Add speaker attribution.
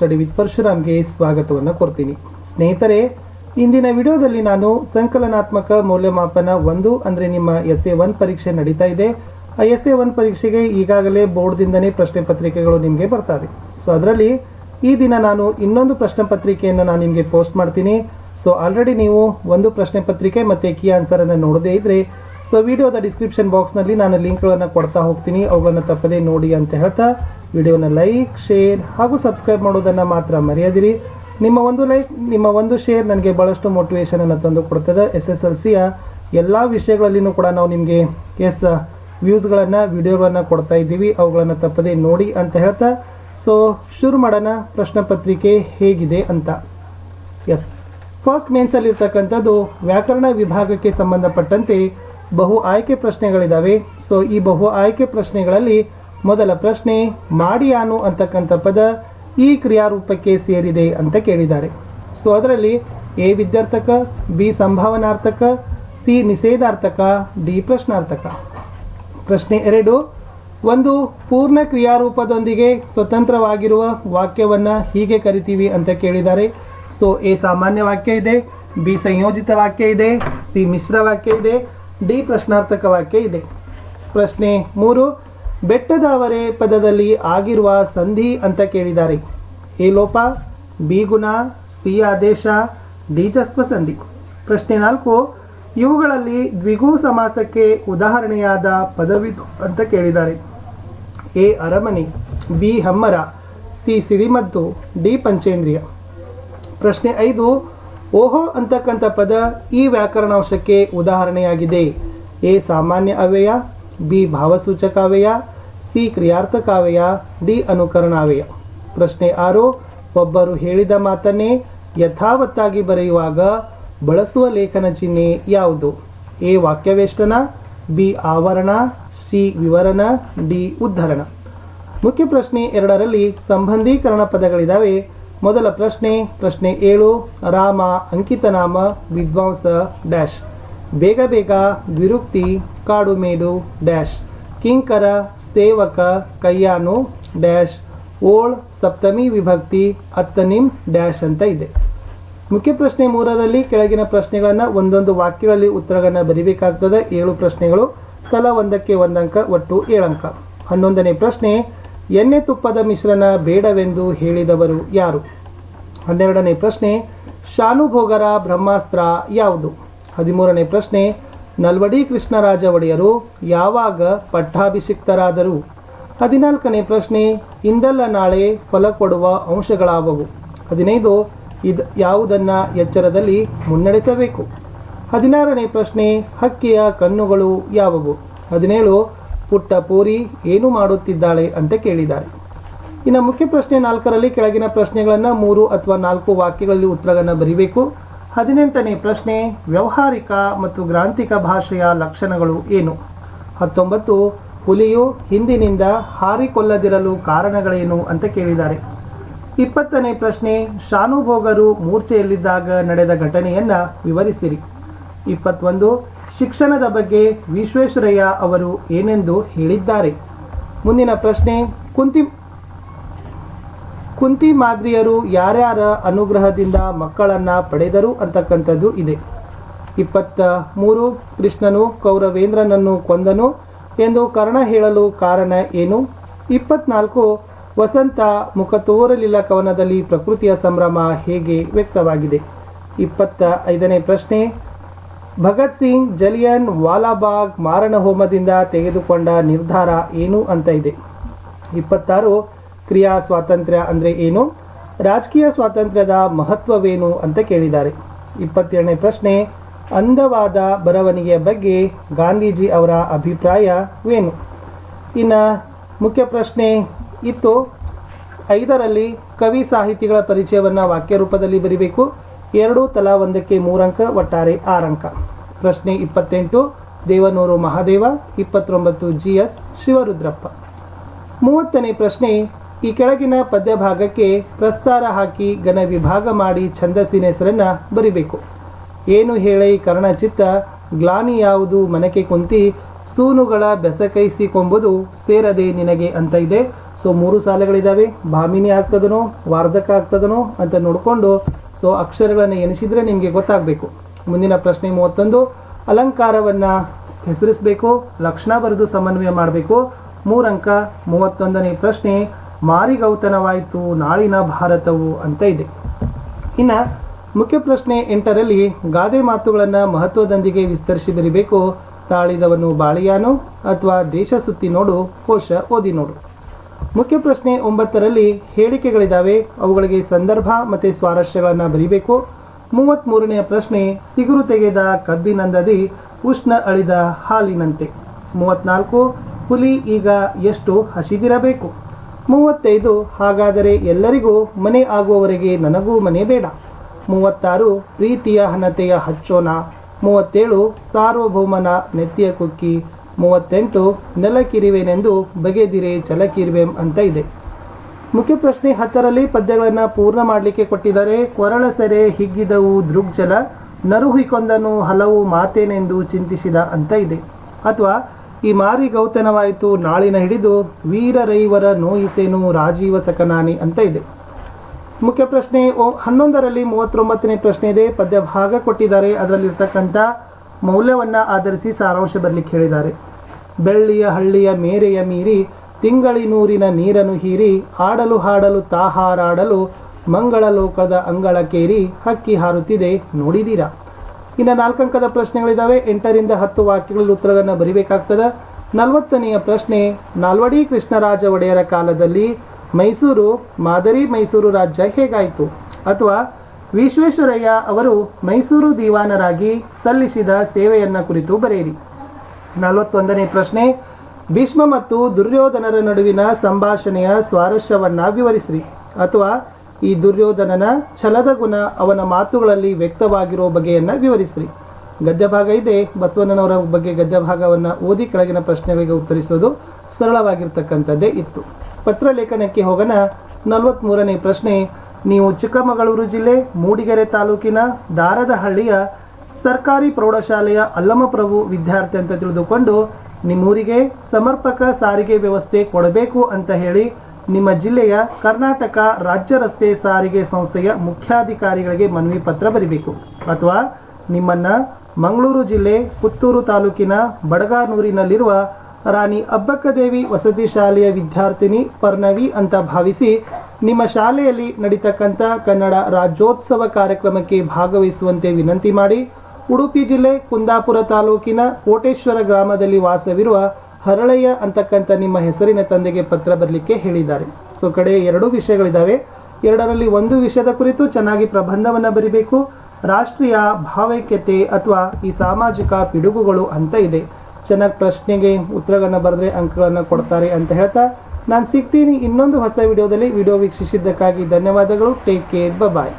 Speaker 1: Study with ಪರಶುರಾಮ್ಗೆ ಸ್ವಾಗತವನ್ನು ಕೊಡ್ತೀನಿ. ಸ್ನೇಹಿತರೆ, ಇಂದಿನ ವಿಡಿಯೋದಲ್ಲಿ ನಾನು ಸಂಕಲನಾತ್ಮಕ ಮೌಲ್ಯಮಾಪನ ಒಂದು ಅಂದರೆ ನಿಮ್ಮ ಎಸ್ ಎ ಒನ್ ಪರೀಕ್ಷೆ ನಡೀತಾ ಇದೆ. ಆ ಎಸ್ ಎ ಒನ್ ಪರೀಕ್ಷೆಗೆ ಈಗಾಗಲೇ ಬೋರ್ಡ್ದಿಂದನೇ ಪ್ರಶ್ನೆ ಪತ್ರಿಕೆಗಳು ನಿಮಗೆ ಬರ್ತವೆ. ಸೊ, ಅದರಲ್ಲಿ ಈ ದಿನ ನಾನು ಇನ್ನೊಂದು ಪ್ರಶ್ನೆ ಪತ್ರಿಕೆಯನ್ನು ನಾನು ನಿಮಗೆ ಪೋಸ್ಟ್ ಮಾಡ್ತೀನಿ. ಸೊ, ಆಲ್ರೆಡಿ ನೀವು ಒಂದು ಪ್ರಶ್ನೆ ಪತ್ರಿಕೆ ಮತ್ತು ಕೀ ಆನ್ಸರನ್ನು ನೋಡದೇ ಇದ್ದರೆ ಸೊ ವಿಡಿಯೋದ ಡಿಸ್ಕ್ರಿಪ್ಷನ್ ಬಾಕ್ಸ್ನಲ್ಲಿ ನಾನು ಲಿಂಕ್ಗಳನ್ನು ಕೊಡ್ತಾ ಹೋಗ್ತೀನಿ. ಅವುಗಳನ್ನು ತಪ್ಪದೇ ನೋಡಿ ಅಂತ ಹೇಳ್ತಾ ವಿಡಿಯೋನ ಲೈಕ್ ಶೇರ್ ಹಾಗೂ ಸಬ್ಸ್ಕ್ರೈಬ್ ಮಾಡೋದನ್ನು ಮಾತ್ರ ಮರೆಯದಿರಿ. ನಿಮ್ಮ ಒಂದು ಲೈಕ್ ನಿಮ್ಮ ಒಂದು ಶೇರ್ ನನಗೆ ಭಾಳಷ್ಟು ಮೋಟಿವೇಶನನ್ನು ತಂದು ಕೊಡ್ತದೆ. ಎಸ್ ಎಸ್ ಎಲ್ ಸಿಯ ಎಲ್ಲ ವಿಷಯಗಳಲ್ಲಿಯೂ ಕೂಡ ನಾವು ನಿಮಗೆ ಎಸ್ ವ್ಯೂಸ್ಗಳನ್ನು ವಿಡಿಯೋಗಳನ್ನು ಕೊಡ್ತಾ ಇದ್ದೀವಿ. ಅವುಗಳನ್ನು ತಪ್ಪದೇ ನೋಡಿ ಅಂತ ಹೇಳ್ತಾ. ಸೊ ಶುರು ಮಾಡೋಣ. ಪ್ರಶ್ನೆ ಪತ್ರಿಕೆ ಹೇಗಿದೆ ಅಂತ. ಎಸ್ ಫಸ್ಟ್ ಮೇನ್ಸಲ್ಲಿರ್ತಕ್ಕಂಥದ್ದು ವ್ಯಾಕರಣ ವಿಭಾಗಕ್ಕೆ ಸಂಬಂಧಪಟ್ಟಂತೆ ಬಹು ಆಯ್ಕೆ ಪ್ರಶ್ನೆಗಳಿದ್ದಾವೆ ಸೊ ಈ ಬಹು ಆಯ್ಕೆ ಪ್ರಶ್ನೆಗಳಲ್ಲಿ ಮೊದಲ ಪ್ರಶ್ನೆ ಮಾಡಿಯಾನು ಅಂತಕ್ಕಂಥ ಪದ ಈ ಕ್ರಿಯಾರೂಪಕ್ಕೆ ಸೇರಿದೆ ಅಂತ ಕೇಳಿದ್ದಾರೆ. ಸೊ ಅದರಲ್ಲಿ ಎ ವಿದ್ಯಾರ್ಥಕ, ಬಿ ಸಂಭಾವನಾರ್ಥಕ, ಸಿ ನಿಷೇಧಾರ್ಥಕ, ಡಿ ಪ್ರಶ್ನಾರ್ಥಕ. ಪ್ರಶ್ನೆ ಎರಡು, ಒಂದು ಪೂರ್ಣ ಕ್ರಿಯಾರೂಪದೊಂದಿಗೆ ಸ್ವತಂತ್ರವಾಗಿರುವ ವಾಕ್ಯವನ್ನು ಹೀಗೆ ಕರಿತೀವಿ ಅಂತ ಕೇಳಿದ್ದಾರೆ. ಸೊ ಎ ಸಾಮಾನ್ಯ ವಾಕ್ಯ ಇದೆ, ಬಿ ಸಂಯೋಜಿತ ವಾಕ್ಯ ಇದೆ, ಸಿ ಮಿಶ್ರ ವಾಕ್ಯ ಇದೆ ಡಿ ಪ್ರಶ್ನಾರ್ಥಕ ವಾಕ್ಯ ಇದೆ. ಪ್ರಶ್ನೆ ಮೂರು ಬೆಟ್ಟದಾವರೆ ಪದದಲ್ಲಿ ಆಗಿರುವ ಸಂಧಿ ಅಂತ ಕೇಳಿದ್ದಾರೆ. ಎ ಲೋಪ, ಬಿ ಗುಣ, ಸಿ ಆದೇಶ, ಡಿ ಚಸ್ಪ ಸಂಧಿ. ಪ್ರಶ್ನೆ ನಾಲ್ಕು, ಇವುಗಳಲ್ಲಿ ದ್ವಿಗು ಸಮಾಸಕ್ಕೆ ಉದಾಹರಣೆಯಾದ ಪದವಿದು ಅಂತ ಕೇಳಿದ್ದಾರೆ. ಎ ಅರಮನೆ, ಬಿ ಹಮ್ಮರ, ಸಿ ಸಿಡಿಮದ್ದು, ಡಿ ಪಂಚೇಂದ್ರಿಯ. ಪ್ರಶ್ನೆ ಐದು ಓಹೋ ಅಂತಕ್ಕಂಥ ಪದ ಈ ವ್ಯಾಕರಣಾಂಶಕ್ಕೆ ಉದಾಹರಣೆಯಾಗಿದೆ. ಎ ಸಾಮಾನ್ಯ ಅವ್ಯಯ ಬಿ ಭಾವಸೂಚಕ ಅವ್ಯಯ ಸಿ ಕ್ರಿಯಾರ್ಥಕ ಅವ್ಯಯ ಡಿ ಅನುಕರಣಾವ್ಯಯ ಪ್ರಶ್ನೆ ಆರು, ಒಬ್ಬರು ಹೇಳಿದ ಮಾತನ್ನೇ ಯಥಾವತ್ತಾಗಿ ಬರೆಯುವಾಗ ಬಳಸುವ ಲೇಖನ ಚಿಹ್ನೆ ಯಾವುದು? ಎ ವಾಕ್ಯವೇಷ್ಟನ, ಬಿ ಆವರಣ, ಸಿ ವಿವರಣ, ಡಿ ಉದ್ಧರಣ. ಮುಖ್ಯ ಪ್ರಶ್ನೆ ಎರಡರಲ್ಲಿ ಸಂಬಂಧೀಕರಣ ಪದಗಳಿದ್ದಾವೆ ಮೊದಲ ಪ್ರಶ್ನೆ ಪ್ರಶ್ನೆ ಏಳು, ರಾಮ ಅಂಕಿತನಾಮ ವಿದ್ವಾಂಸ, ಡ್ಯಾಶ್. ಬೇಗ ಬೇಗ ವಿರುಕ್ತಿ, ಕಾಡು ಮೇಡು ಡ್ಯಾಶ್. ಕಿಂಕರ, ಸೇವಕ ಕಯ್ಯಾನು ಡ್ಯಾಶ್. ಓಳ್, ಸಪ್ತಮಿ ವಿಭಕ್ತಿ ಅತ್ತನಿಂ ಡ್ಯಾಶ್ ಅಂತ ಇದೆ. ಮುಖ್ಯ ಪ್ರಶ್ನೆ ಮೂರರಲ್ಲಿ ಕೆಳಗಿನ ಪ್ರಶ್ನೆಗಳನ್ನು ಒಂದೊಂದು ವಾಕ್ಯಗಳಲ್ಲಿ ಉತ್ತರಗಳನ್ನು ಬರಿಬೇಕಾಗ್ತದೆ. ಏಳು ಪ್ರಶ್ನೆಗಳು. ತಲಾ ಒಂದಕ್ಕೆ ಒಂದಂಕ, ಒಟ್ಟು ಏಳಂಕ. ಹನ್ನೊಂದನೇ ಪ್ರಶ್ನೆ ಎಣ್ಣೆ ತುಪ್ಪದ ಮಿಶ್ರಣ ಬೇಡವೆಂದು ಹೇಳಿದವರು ಯಾರು? ಹನ್ನೆರಡನೇ ಪ್ರಶ್ನೆ, ಶಾನುಭೋಗರ ಬ್ರಹ್ಮಾಸ್ತ್ರ ಯಾವುದು? ಹದಿಮೂರನೇ ಪ್ರಶ್ನೆ ನಲ್ವಡಿ ಕೃಷ್ಣರಾಜ ಒಡೆಯರು ಯಾವಾಗ ಪಟ್ಟಾಭಿಷಿಕ್ತರಾದರು? ಹದಿನಾಲ್ಕನೇ ಪ್ರಶ್ನೆ, ಇಂದಲ್ಲ ನಾಳೆ ಫಲ ಕೊಡುವ ಅಂಶಗಳಾವವು? ಹದಿನೈದು, ಇದು ಯಾವುದನ್ನು ಎಚ್ಚರದಲ್ಲಿ ಮುನ್ನಡೆಸಬೇಕು? ಹದಿನಾರನೇ ಪ್ರಶ್ನೆ, ಹಕ್ಕಿಯ ಕಣ್ಣುಗಳು ಯಾವುವು? ಹದಿನೇಳು ಪುಟ್ಟ ಪೂರಿ ಏನು ಮಾಡುತ್ತಿದ್ದಾಳೆ ಅಂತ ಕೇಳಿದ್ದಾರೆ. ಇನ್ನು ಮುಖ್ಯ ಪ್ರಶ್ನೆ ನಾಲ್ಕರಲ್ಲಿ ಕೆಳಗಿನ ಪ್ರಶ್ನೆಗಳನ್ನು ಮೂರು ಅಥವಾ ನಾಲ್ಕು ವಾಕ್ಯಗಳಲ್ಲಿ ಉತ್ತರಗಳನ್ನು ಬರೀಬೇಕು. ಹದಿನೆಂಟನೇ ಪ್ರಶ್ನೆ, ವ್ಯವಹಾರಿಕ ಮತ್ತು ಗ್ರಾಂಥಿಕ ಭಾಷೆಯ ಲಕ್ಷಣಗಳು ಏನು? ಹತ್ತೊಂಬತ್ತು, ಹುಲಿಯು ಹಿಂದಿನಿಂದ ಹಾರಿಕೊಳ್ಳದಿರಲು ಕಾರಣಗಳೇನು ಅಂತ ಕೇಳಿದ್ದಾರೆ. ಇಪ್ಪತ್ತನೇ ಪ್ರಶ್ನೆ, ಶಾನುಭೋಗರು ಮೂರ್ಛೆಯಲ್ಲಿದ್ದಾಗ ನಡೆದ ಘಟನೆಯನ್ನು ವಿವರಿಸಿರಿ. ಇಪ್ಪತ್ತೊಂದು ಶಿಕ್ಷಣದ ಬಗ್ಗೆ ವಿಶ್ವೇಶ್ವರಯ್ಯ ಅವರು ಏನೆಂದು ಹೇಳಿದ್ದಾರೆ? ಮುಂದಿನ ಪ್ರಶ್ನೆ, ಕುಂತಿ ಕುಂತಿ ಮಾದ್ರಿಯರು ಯಾರ್ಯಾರ ಅನುಗ್ರಹದಿಂದ ಮಕ್ಕಳನ್ನು ಪಡೆದರು ಅಂತಕ್ಕಂಥದ್ದು ಇದೆ. ಇಪ್ಪತ್ತ ಮೂರು, ಕೃಷ್ಣನು ಕೌರವೇಂದ್ರನನ್ನು ಕೊಂದನು ಎಂದು ಕರ್ಣ ಹೇಳಲು ಕಾರಣ ಏನು? ಇಪ್ಪತ್ನಾಲ್ಕು, ವಸಂತ ಮುಖ ತೋರಲಿಲ್ಲ ಕವನದಲ್ಲಿ ಪ್ರಕೃತಿಯ ಸಂಭ್ರಮ ಹೇಗೆ ವ್ಯಕ್ತವಾಗಿದೆ? ಇಪ್ಪತ್ತ ಐದನೇ ಪ್ರಶ್ನೆ ಭಗತ್ ಸಿಂಗ್, ಜಲಿಯನ್ ವಾಲಾಬಾಗ್ ಮಾರಣ ಹೋಮದಿಂದ ತೆಗೆದುಕೊಂಡ ನಿರ್ಧಾರ ಏನು ಅಂತ ಇದೆ. ಇಪ್ಪತ್ತಾರು, ಕ್ರಿಯಾ ಸ್ವಾತಂತ್ರ್ಯ ಅಂದರೆ ಏನು? ರಾಜಕೀಯ ಸ್ವಾತಂತ್ರ್ಯದ ಮಹತ್ವವೇನು ಅಂತ ಕೇಳಿದ್ದಾರೆ. ಇಪ್ಪತ್ತೇಳನೇ ಪ್ರಶ್ನೆ, ಅಂದವಾದ ಬರವಣಿಗೆಯ ಬಗ್ಗೆ ಗಾಂಧೀಜಿ ಅವರ ಅಭಿಪ್ರಾಯವೇನು ಇನ್ನು ಮುಖ್ಯ ಪ್ರಶ್ನೆ, ಇತ್ತು. ಐದರಲ್ಲಿ ಕವಿ ಸಾಹಿತಿಗಳ ಪರಿಚಯವನ್ನು ವಾಕ್ಯ ರೂಪದಲ್ಲಿ ಬರಿಬೇಕು. ಎರಡು ತಲಾ ಒಂದಕ್ಕೆ ಮೂರಂಕ ಒಟ್ಟಾರೆ ಆರಂಕ ಪ್ರಶ್ನೆ ಇಪ್ಪತ್ತೆಂಟು, ದೇವನೂರು ಮಹಾದೇವ, ಇಪ್ಪತ್ತೊಂಬತ್ತು ಜಿ ಎಸ್ ಶಿವರುದ್ರಪ್ಪ. ಮೂವತ್ತನೇ ಪ್ರಶ್ನೆ, ಈ ಕೆಳಗಿನ ಪದ್ಯ ಭಾಗಕ್ಕೆ ಪ್ರಸ್ತಾರ ಹಾಕಿ ಘನ ವಿಭಾಗ ಮಾಡಿ ಛಂದಸ್ಸಿನ ಹೆಸರನ್ನು ಬರಿಬೇಕು. ಏನು ಹೇಳಿ ಕರ್ಣಚಿತ್ತ, ಗ್ಲಾನಿ ಯಾವುದು ಮನಕೆ ಕುಂತಿ, ಸೂನುಗಳ ಬೆಸಕೈಸಿಕೊಂಬುದು ಸೇರದೆ ನಿನಗೆ ಅಂತ ಇದೆ. ಸೊ ಮೂರು ಸಾಲುಗಳಿದ್ದಾವೆ ಭಾಮಿನಿ ಆಗ್ತದನೋ, ವಾರ್ಧಕ ಆಗ್ತದನೋ ಅಂತ ನೋಡಿಕೊಂಡು ಸೊ ಅಕ್ಷರಗಳನ್ನು ಎನಿಸಿದರೆ ನಿಮಗೆ ಗೊತ್ತಾಗಬೇಕು. ಮುಂದಿನ ಪ್ರಶ್ನೆ ಮೂವತ್ತೊಂದು. ಅಲಂಕಾರವನ್ನು ಹೆಸರಿಸಬೇಕು, ಲಕ್ಷಣ ಬರೆದು ಸಮನ್ವಯ ಮಾಡಬೇಕು. ಮೂರಂಕ, ಮೂವತ್ತೊಂದನೇ ಪ್ರಶ್ನೆ, ಮಾರಿಗೌತನವಾಯಿತು, ನಾಳಿನ ಭಾರತವು ಅಂತ ಇದೆ. ಇನ್ನು ಮುಖ್ಯ ಪ್ರಶ್ನೆ ಎಂಟರಲ್ಲಿ, ಗಾದೆ ಮಾತುಗಳನ್ನು ಮಹತ್ವದೊಂದಿಗೆ ವಿಸ್ತರಿಸಿ ಬರಿಬೇಕು. ತಾಳಿದವನು ಬಾಳಿಯಾನು, ಅಥವಾ ದೇಶ ಸುತ್ತಿ ನೋಡು, ಕೋಶ ಓದಿ ನೋಡು. ಮುಖ್ಯ ಪ್ರಶ್ನೆ ಒಂಬತ್ತರಲ್ಲಿ ಹೇಳಿಕೆಗಳಿದ್ದಾವೆ. ಅವುಗಳಿಗೆ ಸಂದರ್ಭ ಮತ್ತು ಸ್ವಾರಸ್ಯಗಳನ್ನು ಬರೀಬೇಕು. ಮೂವತ್ತ್ಮೂರನೆಯ ಪ್ರಶ್ನೆ, ಸಿಗುರು ತೆಗೆದ ಕಬ್ಬಿನಂದದಿ ಉಷ್ಣ ಅಳಿದ ಹಾಲಿನಂತೆ. ಮೂವತ್ನಾಲ್ಕು, ಹುಲಿ ಈಗ ಎಷ್ಟು ಹಸಿದಿರಬೇಕು. ಮೂವತ್ತೈದು, ಹಾಗಾದರೆ ಎಲ್ಲರಿಗೂ ಮನೆ ಆಗುವವರೆಗೆ ನನಗೂ ಮನೆ ಬೇಡ. ಮೂವತ್ತಾರು, ಪ್ರೀತಿಯ ಹನತೆಯ ಹಚ್ಚೋಣ. ಮೂವತ್ತೇಳು, ಸಾರ್ವಭೌಮನ ನೆತ್ತಿಯ ಕುಕ್ಕಿ ಮೂವತ್ತೆಂಟು ನೆಲಕಿರಿವೆನೆಂದು ಬಗೆದಿರೆ ಚಲಕಿರಿವೆಂ ಅಂತ ಇದೆ. ಮುಖ್ಯ ಪ್ರಶ್ನೆ ಹತ್ತರಲ್ಲಿ ಪದ್ಯಗಳನ್ನು ಪೂರ್ಣ ಮಾಡಲಿಕ್ಕೆ ಕೊಟ್ಟಿದ್ದಾರೆ. ಕೊರಳ ಸೆರೆ ಹಿಗ್ಗಿದವು ದೃಗ್ಜಲ ನರುಹಿಕೊಂದನು ಹಲವು ಮಾತೇನೆಂದು ಚಿಂತಿಸಿದ ಅಂತ ಇದೆ. ಅಥವಾ, ಈ ಮಾರಿ ಗೌತನವಾಯಿತು ನಾಳಿನ ಹಿಡಿದು ವೀರರೈವರ ನೋಯಿಸೇನು ರಾಜೀವ ಸಕನಾನಿ ಅಂತ ಇದೆ. ಮುಖ್ಯ ಪ್ರಶ್ನೆ ಹನ್ನೊಂದರಲ್ಲಿ ಮೂವತ್ತೊಂಬತ್ತನೇ ಪ್ರಶ್ನೆ ಇದೆ ಪದ್ಯ ಭಾಗ ಕೊಟ್ಟಿದ್ದಾರೆ. ಅದರಲ್ಲಿರ್ತಕ್ಕಂಥ ಮೌಲ್ಯವನ್ನು ಆಧರಿಸಿ ಸಾರಾಂಶ ಬರಲಿಕ್ಕೆ ಹೇಳಿದ್ದಾರೆ. ಬೆಳ್ಳಿಯ ಹಳ್ಳಿಯ ಮೇರೆಯ ಮೀರಿ ತಿಂಗಳಿನೂರಿನ ನೀರನ್ನು ಹೀರಿ ಆಡಲು ಹಾಡಲು ತಾಹಾರಾಡಲು ಮಂಗಳ ಲೋಕದ ಅಂಗಳಕ್ಕೇರಿ ಹಕ್ಕಿ ಹಾರುತ್ತಿದೆ ನೋಡಿದೀರಾ? ಇನ್ನು ನಾಲ್ಕಂಕದ ಪ್ರಶ್ನೆಗಳಿದ್ದಾವೆ ಎಂಟರಿಂದ ಹತ್ತು ವಾಕ್ಯಗಳಲ್ಲಿ ಉತ್ತರವನ್ನು ಬರಿಬೇಕಾಗ್ತದೆ. ನಲವತ್ತನೆಯ ಪ್ರಶ್ನೆ, ನಾಲ್ವಡಿ ಕೃಷ್ಣರಾಜ ಒಡೆಯರ ಕಾಲದಲ್ಲಿ ಮೈಸೂರು, ಮಾದರಿ ಮೈಸೂರು ರಾಜ್ಯ ಹೇಗಾಯಿತು? ಅಥವಾ ವಿಶ್ವೇಶ್ವರಯ್ಯ ಅವರು ಮೈಸೂರು ದಿವಾನರಾಗಿ ಸಲ್ಲಿಸಿದ ಸೇವೆಯನ್ನ ಕುರಿತು ಬರೆಯಿರಿ. ನಲವತ್ತೊಂದನೇ ಪ್ರಶ್ನೆ. ಭೀಷ್ಮ ಮತ್ತು ದುರ್ಯೋಧನರ ನಡುವಿನ ಸಂಭಾಷಣೆಯ ಸ್ವಾರಸ್ಯವನ್ನು ವಿವರಿಸ್ರಿ. ಅಥವಾ ಈ ದುರ್ಯೋಧನನ ಛಲದ ಗುಣ ಅವನ ಮಾತುಗಳಲ್ಲಿ ವ್ಯಕ್ತವಾಗಿರೋ ಬಗೆಯನ್ನು ವಿವರಿಸ್ರಿ. ಗದ್ಯ ಭಾಗ ಇದೆ. ಬಸವಣ್ಣನವರ ಬಗ್ಗೆ ಗದ್ಯ ಭಾಗವನ್ನು ಓದಿ ಕೆಳಗಿನ ಪ್ರಶ್ನೆಗಳಿಗೆ ಉತ್ತರಿಸೋದು ಸರಳವಾಗಿರ್ತಕ್ಕಂಥದ್ದೇ ಇತ್ತು. ಪತ್ರ ಲೇಖನಕ್ಕೆ ಹೋಗೋಣ. ನಲವತ್ತ್ಮೂರನೇ ಪ್ರಶ್ನೆ. ನೀವು ಚಿಕ್ಕಮಗಳೂರು ಜಿಲ್ಲೆ ಮೂಡಿಗೆರೆ ತಾಲೂಕಿನ ದಾರದಹಳ್ಳಿಯ ಸರ್ಕಾರಿ ಪ್ರೌಢಶಾಲೆಯ ಅಲ್ಲಮಪ್ರಭು ವಿದ್ಯಾರ್ಥಿ ಅಂತ ತಿಳಿದುಕೊಂಡು ನಿಮ್ಮೂರಿಗೆ ಸಮರ್ಪಕ ಸಾರಿಗೆ ವ್ಯವಸ್ಥೆ ಕೊಡಬೇಕು ಅಂತ ಹೇಳಿ ನಿಮ್ಮ ಜಿಲ್ಲೆಯ ಕರ್ನಾಟಕ ರಾಜ್ಯ ರಸ್ತೆ ಸಾರಿಗೆ ಸಂಸ್ಥೆಯ ಮುಖ್ಯಾಧಿಕಾರಿಗಳಿಗೆ ಮನವಿ ಪತ್ರ ಬರೀಬೇಕು. ಅಥವಾ ನಿಮ್ಮನ್ನ ಮಂಗಳೂರು ಜಿಲ್ಲೆ ಪುತ್ತೂರು ತಾಲೂಕಿನ ಬಡಗಾನೂರಿನಲ್ಲಿರುವ ರಾಣಿ ಅಬ್ಬಕ್ಕದೇವಿ ವಸತಿ ಶಾಲೆಯ ವಿದ್ಯಾರ್ಥಿನಿ ಪರ್ಣವಿ ಅಂತ ಭಾವಿಸಿ ನಿಮ್ಮ ಶಾಲೆಯಲ್ಲಿ ನಡೀತಕ್ಕಂಥ ಕನ್ನಡ ರಾಜ್ಯೋತ್ಸವ ಕಾರ್ಯಕ್ರಮಕ್ಕೆ ಭಾಗವಹಿಸುವಂತೆ ವಿನಂತಿ ಮಾಡಿ ಉಡುಪಿ ಜಿಲ್ಲೆ ಕುಂದಾಪುರ ತಾಲೂಕಿನ ಕೋಟೇಶ್ವರ ಗ್ರಾಮದಲ್ಲಿ ವಾಸವಿರುವ ಹರಳಯ್ಯ ಅಂತಕ್ಕಂಥ ನಿಮ್ಮ ಹೆಸರಿನ ತಂದೆಗೆ ಪತ್ರ ಬರಲಿಕ್ಕೆ ಹೇಳಿದ್ದಾರೆ. ಸೊ, ಕಡೆ ಎರಡು ವಿಷಯಗಳಿದ್ದಾವೆ ಎರಡರಲ್ಲಿ ಒಂದು ವಿಷಯದ ಕುರಿತು ಚೆನ್ನಾಗಿ ಪ್ರಬಂಧವನ್ನು ಬರಿಬೇಕು. ರಾಷ್ಟ್ರೀಯ ಭಾವೈಕ್ಯತೆ ಅಥವಾ ಈ ಸಾಮಾಜಿಕ ಪಿಡುಗುಗಳು ಅಂತ ಇದೆ. ಚೆನ್ನಾಗಿ ಪ್ರಶ್ನೆಗೆ ಉತ್ತರಗಳನ್ನು ಬರೆದ್ರೆ ಅಂಕಗಳನ್ನು ಕೊಡ್ತಾರೆ ಅಂತ ಹೇಳ್ತಾ ನಾನು ಸಿಗ್ತೀನಿ ಇನ್ನೊಂದು ಹೊಸ ವಿಡಿಯೋದಲ್ಲಿ. ವಿಡಿಯೋ ವೀಕ್ಷಿಸಿದ್ದಕ್ಕಾಗಿ ಧನ್ಯವಾದಗಳು. Take care bye